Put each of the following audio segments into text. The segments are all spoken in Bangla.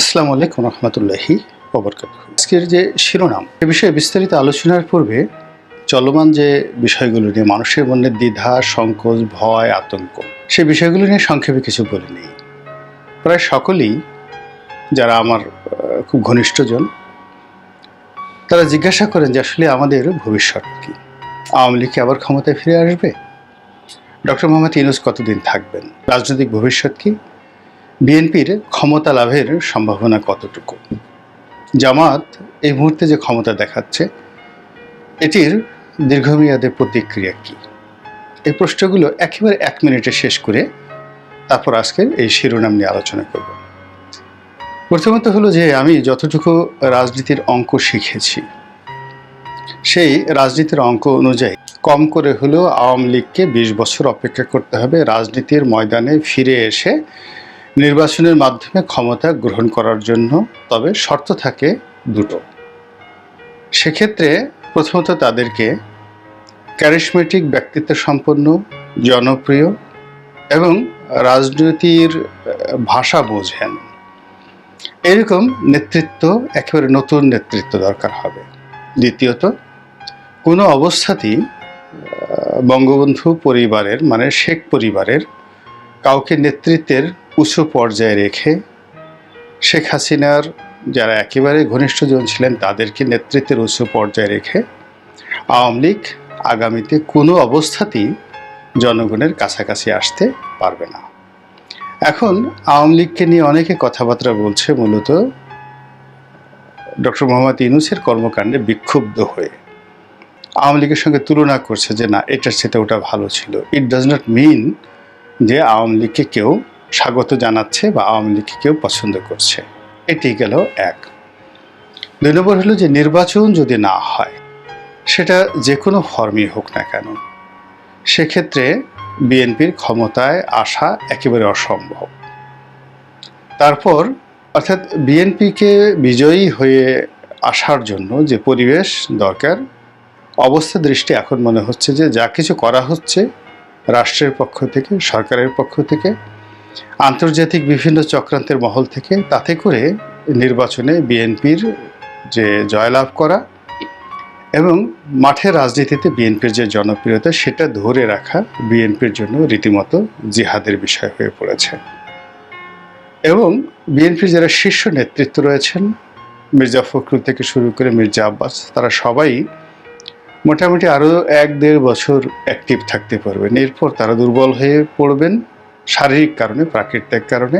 আসসালামু আলাইকুম রহমতুল্লাহি ওবরকাত আজকের যে শিরোনাম, এ বিষয়ে বিস্তারিত আলোচনার পূর্বে চলমান যে বিষয়গুলো নিয়ে মানুষের মনে দ্বিধা, সংকোচ, ভয়, আতঙ্ক, সে বিষয়গুলো নিয়ে সংক্ষেপে কিছু বলে নেই। প্রায় সকলেই যারা আমার খুব ঘনিষ্ঠজন, তারা জিজ্ঞাসা করেন যে আসলে আমাদের ভবিষ্যৎ কী? আওয়ামী লীগ আবার ক্ষমতায় ফিরে আসবে? ডক্টর মোহাম্মদ ইউনুস কতদিন থাকবেন? রাজনৈতিক ভবিষ্যৎ কি? বিএনপির ক্ষমতা লাভের সম্ভাবনা কতটুকু? জামাত এই মুহূর্তে যে ক্ষমতা দেখাচ্ছে, এটির দীর্ঘমেয়াদে প্রতিক্রিয়া কি? এই প্রশ্নগুলো একেবারে এক মিনিটে শেষ করে তারপর আজকের এই শিরোনাম নিয়ে আলোচনা করব। প্রথমত হলো যে আমি যতটুকু রাজনীতির অঙ্ক শিখেছি, সেই রাজনীতির অঙ্ক অনুযায়ী কম করে হলেও আওয়ামী লীগকে বিশ বছর অপেক্ষা করতে হবে, রাজনীতির ময়দানে ফিরে এসে নির্বাচনের মাধ্যমে ক্ষমতা গ্রহণ করার জন্য তবে শর্ত থাকে দুটো। সেক্ষেত্রে প্রথমত তাদেরকে ক্যারিসমেটিক ব্যক্তিত্ব সম্পন্ন জনপ্রিয় এবং রাজনীতির ভাষা বোঝেন। এরকম নেতৃত্ব, একেবারে নতুন নেতৃত্ব দরকার হবে। দ্বিতীয়ত, কোনো অবস্থাতেই বঙ্গবন্ধু পরিবারের মানে শেখ পরিবারের কাউকে নেতৃত্বের উঁচু পর্যায়ে রেখে শেখ হাসিনার যারা একেবারে ঘনিষ্ঠজন ছিলেন তাদেরকে নেতৃত্বের উঁচু পর্যায়ে রেখে আওয়ামী লীগ আগামীতে কোনো অবস্থাতেই জনগণের কাছাকাছি আসতে পারবে না। এখন আওয়ামী লীগকে নিয়ে অনেকে কথাবার্তা বলছে মূলত ডক্টর মোহাম্মদ ইউনুসের কর্মকাণ্ডে বিক্ষুব্ধ হয়ে। আওয়ামী লীগের সঙ্গে তুলনা করছে যে না, এটার সাথে ওটা ভালো ছিল। ইট ডাজ নট মিন যে আওয়ামী লীগকে কেউ স্বাগত জানাচ্ছে বা আওয়ামী লীগকে কেউ পছন্দ করছে। এটি গেল এক। দুই নম্বর হলো যে নির্বাচন যদি না হয়, সেটা যে কোনো ফর্মই হোক না কেন, সেক্ষেত্রে বিএনপির ক্ষমতায় আসা একেবারে অসম্ভব। তারপর অর্থাৎ বিএনপিকে বিজয়ী হয়ে আসার জন্য যে পরিবেশ দরকার, অবস্থা দৃষ্টি এখন মনে হচ্ছে যে যা কিছু করা হচ্ছে রাষ্ট্রের পক্ষ থেকে, সরকারের পক্ষ থেকে আন্তর্জাতিক বিভিন্ন চক্রান্তের মহল থেকে তাতে করে নির্বাচনে বিএনপির যে জয়লাভ করা এবং মাঠের রাজনীতিতে বিএনপির যে জনপ্রিয়তা, সেটা ধরে রাখা বিএনপির জন্য রীতিমতো জিহাদের বিষয় হয়ে পড়েছে। এবং বিএনপির যারা শীর্ষ নেতৃত্ব রয়েছেন, মির্জা ফখরুল থেকে শুরু করে মির্জা আব্বাস, তারা সবাই মোটামুটি আরও এক দেড় বছর অ্যাক্টিভ থাকতে পারবেন। এরপর তারা দুর্বল হয়ে পড়বেন। শারীরিক কারণে, প্রাকৃতিক কারণে।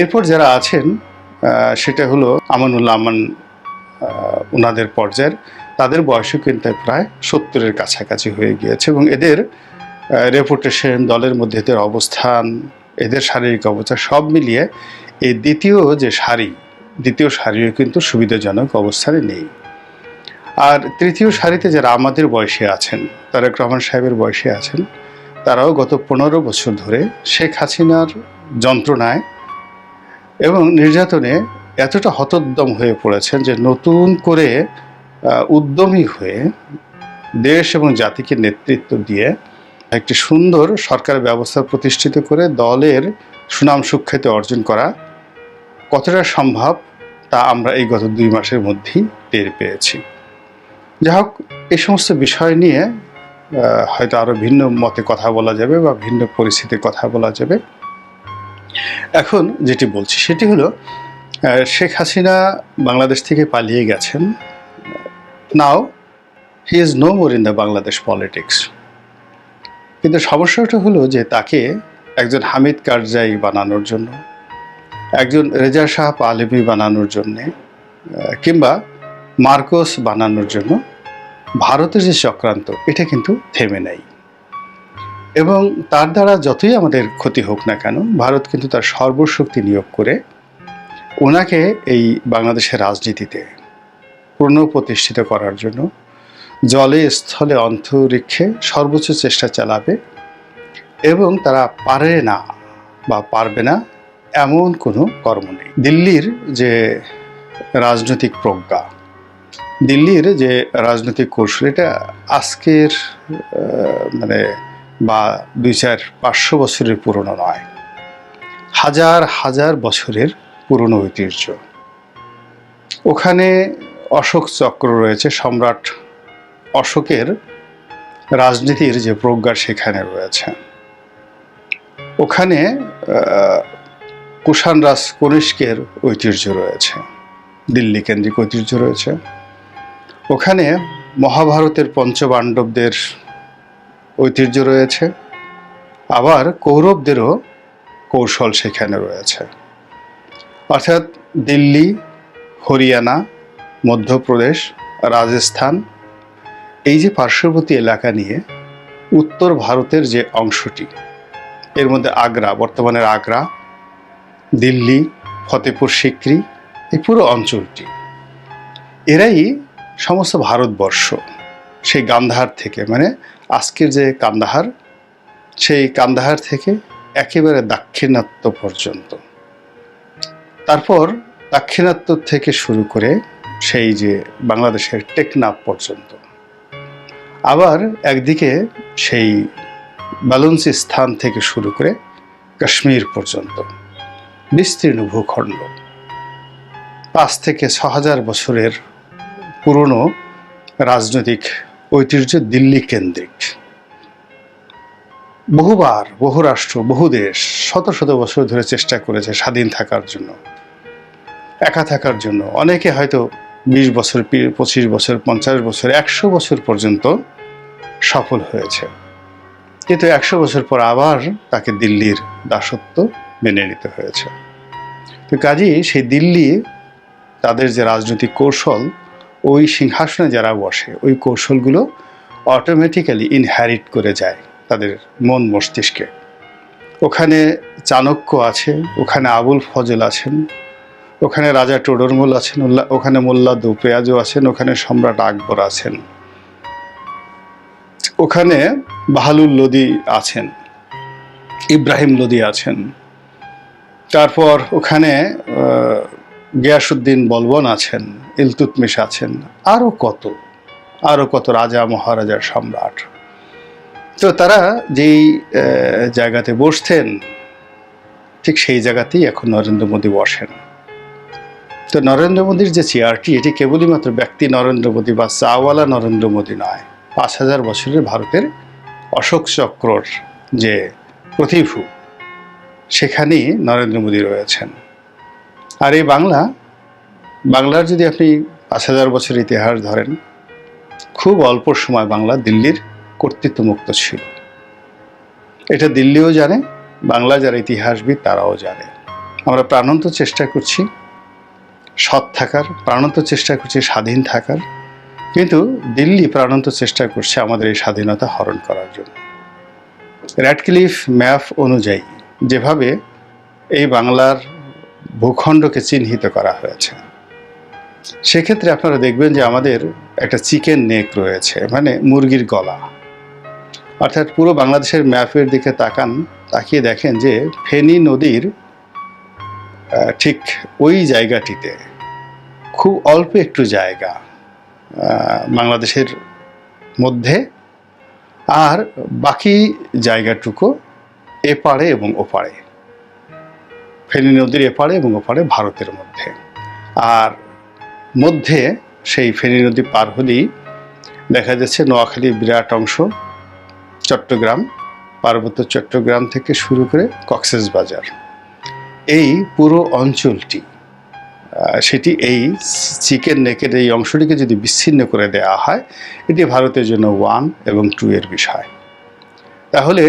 এরপর যারা আছেন সেটা হলো আমানুল্লাহ আমান ওনাদের পর্যায়ের। তাদের বয়সও কিন্তু প্রায় সত্তরের কাছাকাছি হয়ে গিয়েছে এবং এদের রেপুটেশন দলের মধ্যে এদের অবস্থান, এদের শারীরিক অবস্থা সব মিলিয়ে এই দ্বিতীয় যে সারি, দ্বিতীয় সারিও কিন্তু সুবিধাজনক অবস্থানে নেই। আর তৃতীয় সারিতে যারা আমাদের বয়সে আছেন, তারেক রহমান সাহেবের বয়সে আছেন তারাও গত পনেরো বছর ধরে শেখ হাসিনার যন্ত্রণায় এবং নির্যাতনে এতটা হতোদ্যম হয়ে পড়েছেন যে নতুন করে উদ্যমী হয়ে দেশ এবং জাতিকে নেতৃত্ব দিয়ে একটি সুন্দর সরকার ব্যবস্থা প্রতিষ্ঠিত করে দলের সুনাম সুখ্যাতি অর্জন করা কতটা সম্ভব তা আমরা এই গত দুই মাসের মধ্যেই টের পেয়েছি। যাই হোক এই সমস্ত বিষয় নিয়ে হয়তো আরও ভিন্ন মতে কথা বলা যাবে বা ভিন্ন পরিস্থিতির কথা বলা যাবে। এখন যেটি বলছি সেটি হলো শেখ হাসিনা বাংলাদেশ থেকে পালিয়ে গেছেন। Now he is no more in the Bangladesh politics কিন্তু সমস্যাটা হলো যে তাকে একজন হামিদ কারজাই বানানোর জন্য, একজন রেজা শাহ পালেমি বানানোর জন্যে কিংবা মার্কোস বানানোর জন্য ভারতের যে চক্রান্ত, এটা কিন্তু থেমে নেই। এবং তার দ্বারা যতই আমাদের ক্ষতি হোক না কেন, ভারত কিন্তু তার সর্বশক্তি নিয়োগ করে ওনাকে এই বাংলাদেশের রাজনীতিতে পুনঃপ্রতিষ্ঠিত করার জন্য জলে, স্থলে অন্তরিক্ষে সর্বোচ্চ চেষ্টা চালাবে এবং তারা পারে না বা পারবে না এমন কোনো কর্ম নেই। দিল্লির যে রাজনৈতিক প্রজ্ঞা দিল্লির যে রাজনৈতিক কৌশল এটা আজকের মানে বা দুই চার পাঁচশো বছরের পুরনো নয়। হাজার হাজার বছরের পুরনো ঐতিহ্য। ওখানে অশোক চক্র রয়েছে, সম্রাট অশোকের রাজনীতির যে প্রজ্ঞা সেখানে রয়েছে। ওখানে কুষাণ রাজ কনিষ্কের ঐতিহ্য রয়েছে। দিল্লি কেন্দ্রিক ঐতিহ্য রয়েছে। ওখানে মহাভারতের পঞ্চপাণ্ডবদের ঐতিহ্য রয়েছে। আবার কৌরবদেরও কৌশল সেখানে রয়েছে। অর্থাৎ দিল্লি, হরিয়ানা, মধ্যপ্রদেশ, রাজস্থান, এই যে পার্শ্ববর্তী এলাকা নিয়ে উত্তর ভারতের যে অংশটি, এর মধ্যে আগ্রা বর্তমানের আগ্রা, দিল্লি, ফতেপুর, সিক্রি, এই পুরো অঞ্চলটি। এরাই সমস্ত ভারতবর্ষ, সেই গান্ধার থেকে মানে আজকের যে কান্দাহার, সেই কান্দাহার থেকে একেবারে দাক্ষিণাত্য পর্যন্ত। তারপর দাক্ষিণাত্য থেকে শুরু করে সেই যে বাংলাদেশের টেকনাফ পর্যন্ত। আবার একদিকে সেই বালুন্সি স্থান থেকে শুরু করে কাশ্মীর পর্যন্ত। বিস্তীর্ণ ভূখণ্ড। পাঁচ থেকে ছ হাজার বছরের পুরনো রাজনৈতিক ঐতিহ্য দিল্লি কেন্দ্রিক। বহুবার বহু রাষ্ট্র, বহু দেশ শত শত বছর ধরে চেষ্টা করেছে স্বাধীন থাকার জন্য, একা থাকার জন্য। অনেকে হয়তো বিশ বছর, পঁচিশ বছর, পঞ্চাশ বছর, একশো বছর পর্যন্ত সফল হয়েছে। কিন্তু একশো বছর পর আবার তাকে দিল্লির দাসত্ব মেনে নিতে হয়েছে। তো কাজেই সেই দিল্লি তাদের যে রাজনৈতিক কৌশল ওই সিংহাসনে যারা বসে, ওই কৌশলগুলো অটোমেটিক্যালি ইনহ্যারিট করে যায় তাদের মন মস্তিষ্কে। ওখানে চাণক্য আছে ওখানে আবুল ফজল আছেন, ওখানে রাজা টোডরমল আছেন ওখানে মোল্লা দুপেয়াজও আছেন, ওখানে সম্রাট আকবর আছেন। ওখানে বাহালুল লোদি আছেন, ইব্রাহিম লোদি আছেন। তারপর ওখানে গিয়াসুদ্দিন বলবন আছেন, ইলতুতমিশ আছেন আরও কত আরও কত রাজা মহারাজার সম্রাট। তো তারা যেই জায়গাতে বসতেন, ঠিক সেই জায়গাতেই এখন নরেন্দ্র মোদী বসেন। তো নরেন্দ্র মোদীর যে চেয়ারটি, এটি কেবলই মাত্র ব্যক্তি নরেন্দ্র মোদী বা চাওয়ালা নরেন্দ্র মোদী নয়, পাঁচ হাজার বছরের ভারতের অশোক চক্রর যে প্রতিভু, সেখানেই নরেন্দ্র মোদী রয়েছেন। আর এই বাংলা, বাংলার যদি আপনি পাঁচ হাজার বছর ইতিহাস ধরেন, খুব অল্প সময় বাংলা দিল্লির কর্তৃত্বমুক্ত ছিল। এটা দিল্লিও জানে, বাংলা যারা ইতিহাসবিদ তারাও জানে। আমরা প্রাণন্ত চেষ্টা করছি সৎ থাকার, প্রাণন্ত চেষ্টা করছি স্বাধীন থাকার। কিন্তু দিল্লি প্রাণন্ত চেষ্টা করছে আমাদের এই স্বাধীনতা হরণ করার জন্য। র্যাডক্লিফ ম্যাপ অনুযায়ী যেভাবে এই বাংলার ভূখণ্ডকে চিহ্নিত করা হয়েছে। সেক্ষেত্রে আপনারা দেখবেন যে আমাদের একটা চিকেন নেক রয়েছে মানে মুরগির গলা। অর্থাৎ পুরো বাংলাদেশের ম্যাপের দিকে তাকান, তাকিয়ে দেখেন যে ফেনী নদীর ঠিক ওই জায়গাটিতে খুব অল্প একটু জায়গা বাংলাদেশের মধ্যে আর বাকি জায়গাটুকু এপারে এবং ওপারে ফেনী নদীর এপারে এবং ওপারে ভারতের মধ্যে। আর মধ্যে সেই ফেনী নদী পার হলেই দেখা যাচ্ছে নোয়াখালীর বিরাট অংশ, চট্টগ্রাম, পার্বত্য চট্টগ্রাম থেকে শুরু করে কক্সেস বাজার। এই পুরো অঞ্চলটি সেটি এই চিকেন নেকের এই অংশটিকে যদি বিচ্ছিন্ন করে দেওয়া হয়, এটি ভারতের জন্য ওয়ান এবং টু এর বিষয়। তাহলে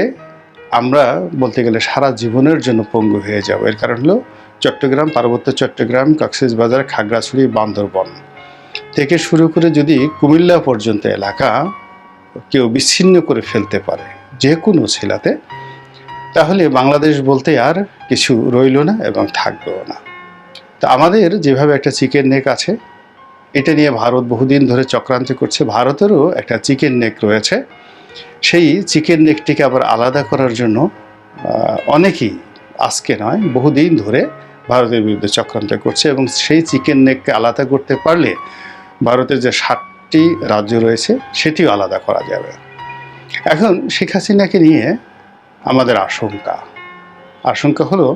আমরা বলতে গেলে সারা জীবনের জন্য পঙ্গু হয়ে যাব। এর কারণ হলো চট্টগ্রাম, পার্বত্য চট্টগ্রাম, কক্সবাজার, খাগড়াছড়ি, বান্দরবন থেকে শুরু করে যদি কুমিল্লা পর্যন্ত এলাকা কেউ বিচ্ছিন্ন করে ফেলতে পারে যে কোনো ছেলাতে তাহলে বাংলাদেশ বলতে আর কিছু রইল না এবং থাকবেও না। তা আমাদের যেভাবে একটা চিকেন নেক আছে, এটা নিয়ে ভারত বহুদিন ধরে চক্রান্ত করছে। ভারতেরও একটা চিকেন নেক রয়েছে। সেই চিকেন নেকটিকে আবার আলাদা করার জন্য অনেকেই আজকে নয়, বহুদিন ধরে ভারতের বিরুদ্ধে চক্রান্ত করছে এবং সেই চিকেন নেককে আলাদা করতে পারলে ভারতের যে ষাটটি রাজ্য রয়েছে সেটিও আলাদা করা যাবে। এখন শেখ হাসিনাকে নিয়ে আমাদের আশঙ্কা। আশঙ্কা হলো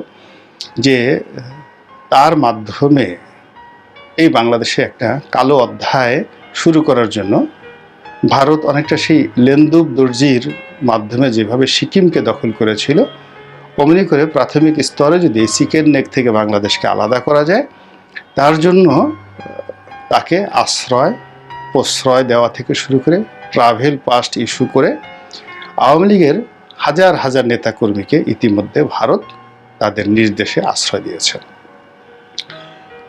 যে তার মাধ্যমে এই বাংলাদেশে একটা কালো অধ্যায় শুরু করার জন্য ভারত অনেকটা সেই লেন্দুব দর্জির মাধ্যমে যেভাবে সিকিমকে দখল করেছিল, অমনি করে প্রাথমিক স্তরে যদি এই চিকেন নেক থেকে বাংলাদেশকে আলাদা করা যায়, তার জন্য তাকে আশ্রয়, প্রশ্রয় দেওয়া থেকে শুরু করে ট্রাভেল পাস্ট ইস্যু করে আওয়ামী লীগের হাজার হাজার নেতাকর্মীকে ইতিমধ্যে ভারত তাদের নির্দেশে আশ্রয় দিয়েছে।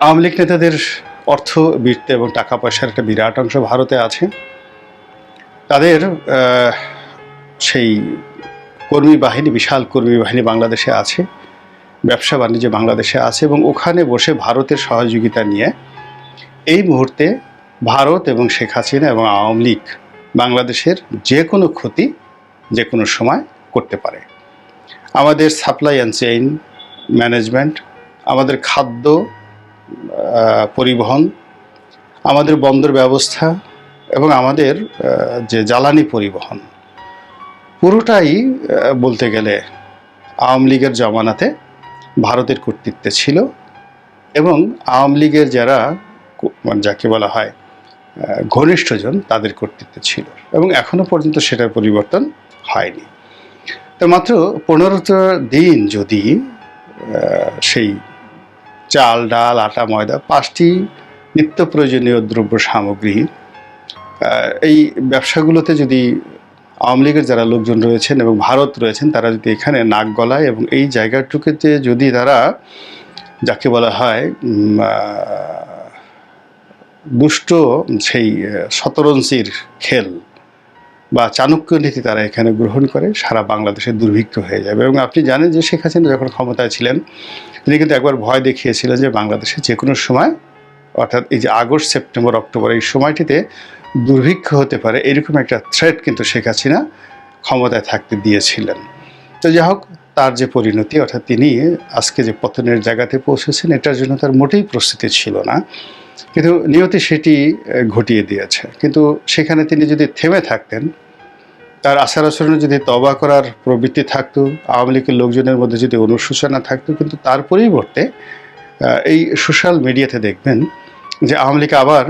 আওয়ামী লীগ নেতাদের অর্থ, বৃত্ত এবং টাকা পয়সার একটা বিরাট অংশ ভারতে আছে। তাদের সেই কর্মী বাহিনী, বিশাল কর্মী বাহিনী বাংলাদেশে আছে, ব্যবসা বাণিজ্য বাংলাদেশে আছে এবং ওখানে বসে ভারতের সহযোগিতা নিয়ে এই মুহূর্তে ভারত এবং শেখ হাসিনা এবং আওয়ামী লীগ বাংলাদেশের যে কোনো ক্ষতি যে কোনো সময় করতে পারে। আমাদের সাপ্লাই অ্যান্ড চেইন ম্যানেজমেন্ট আমাদের খাদ্য পরিবহন, আমাদের বন্দর ব্যবস্থা এবং আমাদের যে জ্বালানি পরিবহন, পুরোটাই বলতে গেলে আওয়ামী লীগের জমানাতে ভারতের কর্তৃত্বে ছিল এবং আওয়ামী লীগের যারা যাকে বলা হয় ঘনিষ্ঠজন তাদের কর্তৃত্বে ছিল এবং এখনও পর্যন্ত সেটার পরিবর্তন হয়নি। তো মাত্র পনেরোটা দিন যদি সেই চাল, ডাল, আটা, ময়দা পাঁচটি নিত্য প্রয়োজনীয় দ্রব্য সামগ্রী এই ব্যবসাগুলোতে যদি আওয়ামী লীগের যারা লোকজন রয়েছেন এবং ভারত রয়েছেন তারা যদি এখানে নাক গলায় এবং এই জায়গাটুকুতে যদি তারা যাকে বলা হয় দুষ্ট সেই আহ, শতরঞ্চির খেল বা চাণক্য নীতি তারা এখানে গ্রহণ করে সারা বাংলাদেশে দুর্ভিক্ষ হয়ে যাবে। এবং আপনি জানেন যে শেখ হাসিনা যখন ক্ষমতায় ছিলেন তিনি কিন্তু একবার ভয় দেখিয়েছিলেন যে বাংলাদেশে যে কোনো সময় অর্থাৎ এই যে আগস্ট, সেপ্টেম্বর, অক্টোবর, এই সময়টিতে দুর্ভিক্ষ হতে পারে, এরকম একটা থ্রেট কিন্তু শেখ হাসিনা ক্ষমতায় থাকতে দিয়েছিলেন। তো যাই হোক, তার যে পরিণতি, অর্থাৎ তিনি আজকে যে পতনের জায়গাতে পৌঁছেছেন, এটার জন্য তার মোটেই প্রস্তুতি ছিল না। কিন্তু নিয়তি সেটি ঘটিয়ে দিয়েছে। কিন্তু সেখানে তিনি যদি থেমে থাকতেন, তার আচার আচরণে যদি তবা করার প্রবৃত্তি থাকতো, আওয়ামী লীগের লোকজনের মধ্যে যদি অনুশোচনা থাকতো, কিন্তু তার পরিবর্তে এই সোশ্যাল মিডিয়াতে দেখবেন যে আওয়ামী লীগ আবার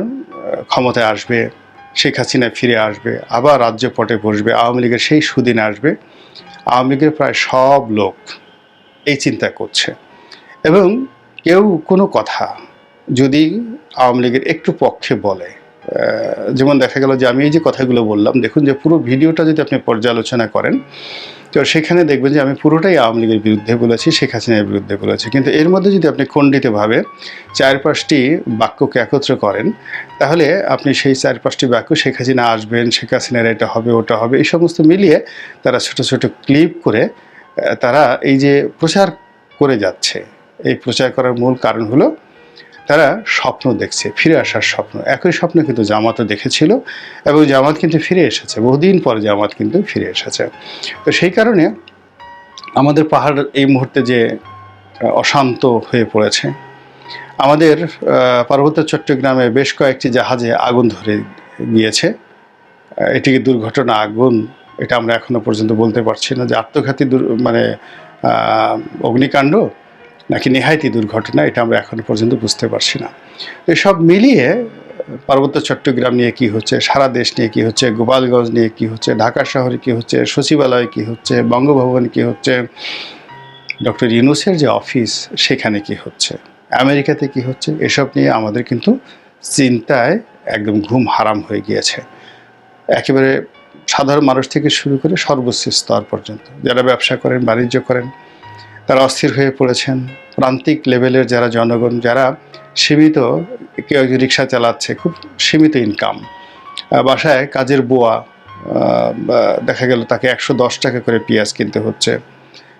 ক্ষমতায় আসবে, শেখ হাসিনা ফিরে আসবে, আবার রাজ্য পটে বসবে, আওয়ামী লীগের সেই সুদিন আসবে, আওয়ামী লীগের প্রায় সব লোক এই চিন্তা করছে। এবং কেউ কোনো কথা যদি আওয়ামী লীগের একটু পক্ষে বলে যেমন দেখা গেল যে আমি এই যে কথাগুলো বললাম, দেখুন যে পুরো ভিডিওটা যদি আপনি পর্যালোচনা করেন তো সেখানে দেখবেন যে আমি পুরোটাই আওয়ামী লীগের বিরুদ্ধে বলেছি, শেখ হাসিনার বিরুদ্ধে বলেছি। কিন্তু এর মধ্যে যদি আপনি খণ্ডিতভাবে চার পাঁচটি বাক্যকে একত্র করেন, তাহলে আপনি সেই চার পাঁচটি বাক্য, শেখ হাসিনা আসবেন, শেখ হাসিনার এটা হবে, ওটা হবে, এই সমস্ত মিলিয়ে তারা ছোট ছোট ক্লিপ করে তারা এই যে প্রচার করে যাচ্ছে, এই প্রচার করার মূল কারণ হলো তারা স্বপ্ন দেখছে, ফিরে আসার স্বপ্ন। একই স্বপ্ন কিন্তু জামাতও দেখেছিল এবং জামাত কিন্তু ফিরে এসেছে। বহুদিন পর জামাত কিন্তু ফিরে এসেছে। তো সেই কারণে আমাদের পাহাড় এই মুহূর্তে যে অশান্ত হয়ে পড়েছে, আমাদের পার্বত্য চট্টগ্রামে বেশ কয়েকটি জাহাজে আগুন ধরে গিয়েছে। এটিকে দুর্ঘটনা আগুন, এটা আমরা এখনও পর্যন্ত বলতে পারছি না। যে আত্মঘাতী মানে অগ্নিকাণ্ড নাকি নেহাইতি দুর্ঘটনা, এটা আমরা এখনও পর্যন্ত বুঝতে পারছি না। এসব মিলিয়ে পার্বত্য চট্টগ্রাম নিয়ে কি হচ্ছে, সারা দেশ নিয়ে কি হচ্ছে, গোপালগঞ্জ নিয়ে কি হচ্ছে, ঢাকা শহরে কি হচ্ছে, সচিবালয়ে কি হচ্ছে, বঙ্গভবনে কি হচ্ছে, ডক্টর ইউনুসের যে অফিস, সেখানে কি হচ্ছে, আমেরিকাতে কি হচ্ছে, এসব নিয়ে আমাদের কিন্তু চিন্তায় একদম ঘুম হারাম হয়ে গিয়েছে। একেবারে সাধারণ মানুষ থেকে শুরু করে সর্বোচ্চ স্তর পর্যন্ত, যারা ব্যবসা করেন, বাণিজ্য করেন তারা অস্থির হয়ে পড়েছেন। প্রান্তিক লেভেলের যারা জনগণ, যারা সীমিত, কেউ একজন রিক্সা চালাচ্ছে, খুব সীমিত ইনকাম বাসায় কাজের বোয়া দেখা গেল তাকে একশো দশ টাকা করে পেঁয়াজ কিনতে হচ্ছে।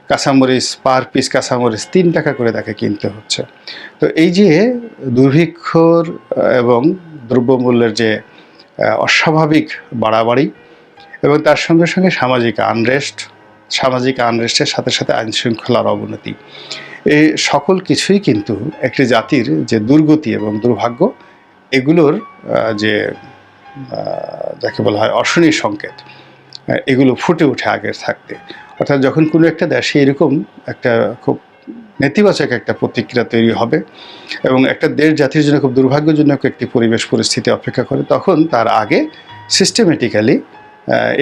কাঁচামরিচ, পার পিস কাঁচামরিচ, তিন টাকা করে তাকে কিনতে হচ্ছে। তো এই যে দুর্ভিক্ষর এবং দ্রব্যমূল্যের যে অস্বাভাবিক বাড়াবাড়ি, এবং তার সঙ্গে সঙ্গে সামাজিক আনরেস্ট সামাজিক আনরেস্টের সাথে সাথে আইন শৃঙ্খলার অবনতি। এই সকল কিছুই কিন্তু একটি জাতির যে দুর্গতি এবং দুর্ভাগ্য, এগুলোর যে যাকে বলা হয় অশনি সংকেত এগুলো ফুটে ওঠে আগের থাকতে। অর্থাৎ যখন কোনো একটা দেশে এরকম একটা খুব নেতিবাচক একটা প্রতিক্রিয়া তৈরি হবে এবং একটা দেশ জাতির জন্য খুব দুর্ভাগ্যজনক একটি পরিবেশ পরিস্থিতি অপেক্ষা করে, তখন তার আগে সিস্টেমেটিক্যালি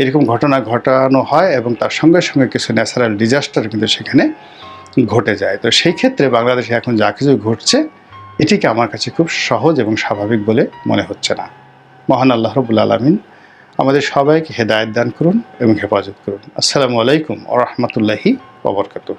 এরকম ঘটনা ঘটানো হয় এবং তার সঙ্গে সঙ্গে কিছু ন্যাচারাল ডিজাস্টার কিন্তু সেখানে ঘটে যায়। তো সেই ক্ষেত্রে বাংলাদেশে এখন যা কিছু ঘটছে, এটিকে আমার কাছে খুব সহজ এবং স্বাভাবিক বলে মনে হচ্ছে না। মহান আল্লাহ রবুল আলমিন আমাদের সবাইকে হেদায়ত দান করুন এবং হেফাজত করুন। আসসালামু আলাইকুম ও রহমতুল্লাহি ওবরকাতুহ